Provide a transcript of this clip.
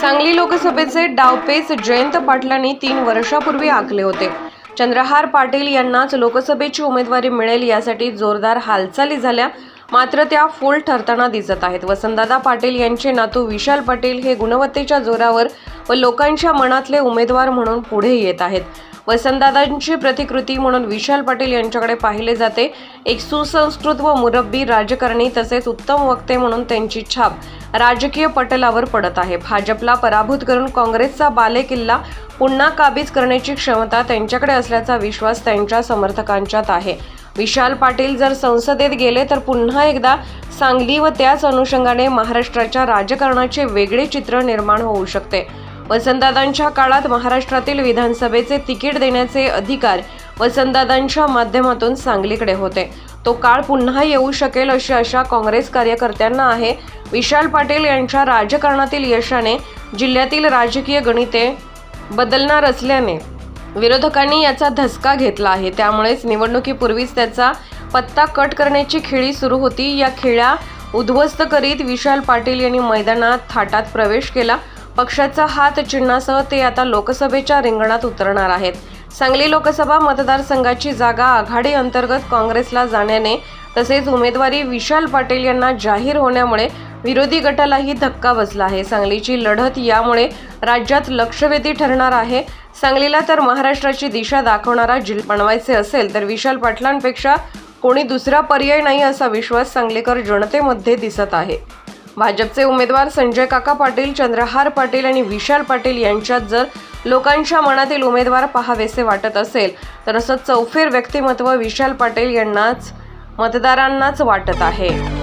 सांगली लोकसभेचे डावपेच जयंत पाटलांनी तीन वर्षापूर्वी आखले होते. चंद्रहार पाटील यांनाच लोकसभेची उमेदवारी मिळेल यासाठी जोरदार हालचाली झाल्या. मात्र त्या फुल ठरताना दिसत आहेत. वसंतदादा पाटील यांचे नातू विशाल पाटील हे गुणवत्तेच्या जोरावर व लोकांच्या मनातले उमेदवार म्हणून पुढे येत आहेत. वसंतदादांची प्रतिकृती म्हणून विशाल पाटील यांच्याकडे पाहिले जाते. एक सुसंस्कृत व मुरब्बी राजकारणी तसेच उत्तम वक्ते म्हणून त्यांची छाप राजकीय पटलावर पडत आहे. भाजपला पराभूत करून काँग्रेसचा बालेकिल्ला पुन्हा काबीज करण्याची क्षमता त्यांच्याकडे असल्याचा विश्वास त्यांच्या समर्थकांच्यात आहे. विशाल पाटील जर संसदेत गेले तर पुन्हा एकदा सांगली व त्याच अनुषंगाने महाराष्ट्राच्या राजकारणाचे वेगळे चित्र निर्माण होऊ शकते. वसंतदादांच्या काळात महाराष्ट्रातील विधानसभेचे तिकीट देण्याचे अधिकार वसंतदादांच्या माध्यमातून सांगलीकडे होते. तो काळ पुन्हा येऊ शकेल अशी आशा काँग्रेस कार्यकर्त्यांना आहे. विशाल पाटील यांच्या राजकारणातील यशाने जिल्ह्यातील राजकीय गणिते बदलणार असल्याने विरोधकांनी याचा धसका घेतला आहे. त्यामुळेच निवडणुकीपूर्वीच त्याचा पत्ता कट करण्याची खेळी सुरू होती. या खेळ्या उद्ध्वस्त करीत विशाल पाटील यांनी मैदानात थाटात प्रवेश केला. पक्षाचा हात चिन्हासह ते आता लोकसभेच्या रिंगणात उतरणार आहेत. सांगली लोकसभा मतदारसंघाची जागा आघाडी अंतर्गत काँग्रेसला जाण्याने तसेच उमेदवारी विशाल पाटील यांना जाहीर होण्यामुळे विरोधी गटालाही धक्का बसला आहे. सांगलीची लढत यामुळे राज्यात लक्षवेधी ठरणार आहे. सांगलीला तर महाराष्ट्राची दिशा दाखवणारा जिल्हा बनवायचे असेल तर विशाल पाटलांपेक्षा कोणी दुसरा पर्याय नाही असा विश्वास सांगलीकर जनतेमध्ये दिसत आहे. भाजपचे उमेदवार संजय काका पाटील चंद्रहार पाटील आणि विशाल पाटील यांच्यात जर लोकांच्या मनातील उमेदवार पहावेसे वाटत असेल तर असं चौफेर व्यक्तिमत्व विशाल पाटील यांनाच मतदारांनाच वाटत आहे.